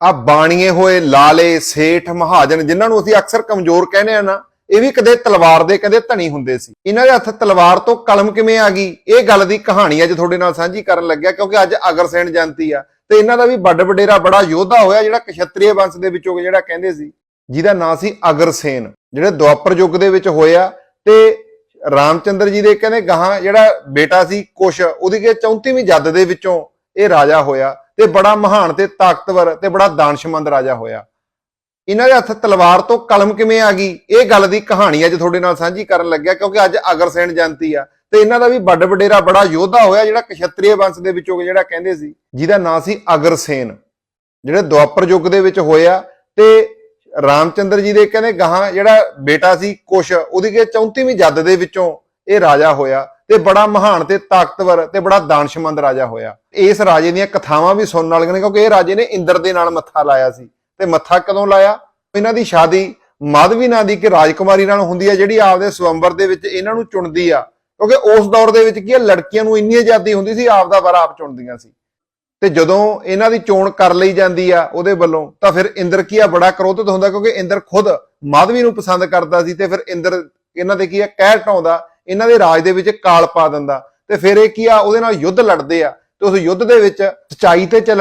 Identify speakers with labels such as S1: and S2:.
S1: ਆ ਬਾਣੀਏ ਹੋਏ ਲਾਲੇ ਸੇਠ ਮਹਾਜਨ, ਜਿਨ੍ਹਾਂ ਨੂੰ ਅਸੀਂ ਅਕਸਰ ਕਮਜ਼ੋਰ ਕਹਿੰਦੇ ਆ ਨਾ, ਇਹ ਵੀ ਕਦੇ ਤਲਵਾਰ ਦੇ ਕਹਿੰਦੇ ਧਣੀ ਹੁੰਦੇ ਸੀ। ਇਹਨਾਂ ਦੇ ਹੱਥ ਤਲਵਾਰ ਤੋਂ ਕਲਮ ਕਿਵੇਂ ਆ ਗਈ? ਇਹ ਗੱਲ ਦੀ ਕਹਾਣੀ ਅੱਜ ਤੁਹਾਡੇ ਨਾਲ ਸਾਂਝੀ ਕਰਨ ਲੱਗਿਆ, ਕਿਉਂਕਿ ਅੱਜ ਅਗਰਸੈਨ ਜਯੰਤੀ ਆ। ਤੇ ਇਹਨਾਂ ਦਾ ਵੀ ਵੱਡ ਵਡੇਰਾ ਬੜਾ ਯੋਧਾ ਹੋਇਆ, ਜਿਹੜਾ ਕਸ਼ਤਰੀਏ ਵੰਸ਼ ਦੇ ਵਿੱਚੋਂ ਜਿਹੜਾ ਕਹਿੰਦੇ ਸੀ, ਜਿਹਦਾ ਨਾਂ ਸੀ ਅਗਰਸੇਨ ਜਿਹੜੇ ਦੁਆਪਰ ਯੁੱਗ ਦੇ ਵਿੱਚ ਹੋਇਆ ਤੇ ਰਾਮਚੰਦਰ ਜੀ ਦੇ ਕਹਿੰਦੇ ਗਾਹਾਂ ਜਿਹੜਾ ਬੇਟਾ ਸੀ ਕੁਸ਼, ਉਹਦੀ ਕਿ 34ਵੀਂ ਜੱਦ ਦੇ ਵਿੱਚੋਂ ਇਹ ਰਾਜਾ ਹੋਇਆ। ਤੇ ਬੜਾ ਮਹਾਨ ਤੇ ਤਾਕਤਵਰ ਤੇ ਬੜਾ ਦਾਨਸ਼ਮੰਦ ਰਾਜਾ ਹੋਇਆ। ਇਹਨਾਂ ਦੇ ਹੱਥ ਤਲਵਾਰ ਤੋਂ ਕਲਮ ਕਿਵੇਂ ਆ ਗਈ? ਇਹ ਗੱਲ ਦੀ ਕਹਾਣੀ ਅੱਜ ਤੁਹਾਡੇ ਨਾਲ ਸਾਂਝੀ ਕਰਨ ਲੱਗਿਆ ਕਿਉਂਕਿ ਅੱਜ ਅਗਰਸੈਨ ਜਯੰਤੀ ਆ। ਤੇ ਇਹਨਾਂ ਦਾ ਵੀ ਵੱਡ ਵਡੇਰਾ ਬੜਾ ਯੋਧਾ ਹੋਇਆ ਜਿਹੜਾ ਕਸ਼ਤਰੀਏ ਵੰਸ਼ ਦੇ ਵਿੱਚੋਂ ਜਿਹੜਾ ਕਹਿੰਦੇ ਸੀ, ਜਿਹਦਾ ਨਾਂ ਸੀ ਅਗਰਸੇਨ ਜਿਹੜੇ ਦੁਆਪਰ ਯੁੱਗ ਦੇ ਵਿੱਚ ਹੋਇਆ ਤੇ ਰਾਮਚੰਦਰ ਜੀ ਦੇ ਕਹਿੰਦੇ ਗਾਹਾਂ ਜਿਹੜਾ ਬੇਟਾ ਸੀ ਕੁਸ਼, ਉਹਦੀ ਕਿ 34ਵੀਂ ਜੱਦ ਦੇ ਵਿੱਚੋਂ ਇਹ ਰਾਜਾ ਹੋਇਆ। ਤੇ ਬੜਾ ਮਹਾਨ ਤੇ ਤਾਕਤਵਰ ਤੇ ਬੜਾ ਦਾਨਸ਼ਮੰਦ ਰਾਜਾ ਹੋਇਆ। ਇਸ ਰਾਜੇ ਦੀਆਂ ਕਥਾਵਾਂ ਵੀ ਸੁਣਨ ਵਾਲੀਆਂ ਨੇ ਕਿਉਂਕਿ ਇਹ ਰਾਜੇ ਨੇ ਇੰਦਰ ਦੇ ਨਾਲ ਮੱਥਾ ਲਾਇਆ ਸੀ ਤੇ ਮੱਥਾ ਕਦੋਂ ਲਾਇਆ? ਇਹਨਾਂ ਦੀ ਸ਼ਾਦੀ ਮਾਧਵੀ ਨਾਂ ਦੀ ਕਿ ਰਾਜਕੁਮਾਰੀ ਨਾਲ ਹੁੰਦੀ ਹੈ ਜਿਹੜੀ ਆਪਦੇ ਸਵੰਬਰ ਦੇ ਵਿੱਚ ਇਹਨਾਂ ਨੂੰ ਚੁਣਦੀ ਆ। ਕਿਉਂਕਿ ਉਸ ਦੌਰ ਦੇ ਵਿੱਚ ਕੀ ਹੈ ਲੜਕੀਆਂ ਨੂੰ ਇੰਨੀ ਆਜ਼ਾਦੀ ਹੁੰਦੀ ਸੀ, ਆਪ ਦਾ ਵਾਰਾ ਆਪ ਚੁਣਦੀਆਂ ਸੀ। ਤੇ ਜਦੋਂ ਇਹਨਾਂ ਦੀ ਚੋਣ ਕਰ ਲਈ ਜਾਂਦੀ ਆ ਉਹਦੇ ਵੱਲੋਂ, ਤਾਂ ਫਿਰ ਇੰਦਰ ਕੀ ਆ, ਬੜਾ ਕ੍ਰੋਧਿਤ ਹੁੰਦਾ ਕਿਉਂਕਿ ਇੰਦਰ ਖੁਦ ਮਾਧਵੀ ਨੂੰ ਪਸੰਦ ਕਰਦਾ ਸੀ ਤੇ ਫਿਰ ਇੰਦਰ ਇਹਨਾਂ ਦੇ ਕੀ ਆ ਕਹਿ ਢਾਉਂਦਾ ਇਹਨਾਂ ਦੇ ਰਾਜ ਦੇ ਵਿੱਚ ਕਾਲ ਪਾ ਦਿੰਦਾ ਤੇ ਫਿਰ ਇਹ ਕੀ ਆ, ਉਹਦੇ ਨਾਲ ਯੁੱਧ ਲੜਦੇ ਆ ਤੇ ਉਸ ਯੁੱਧ ਦੇ ਵਿੱਚ ਸਚਾਈ ਤੇ ਚੱਲਣ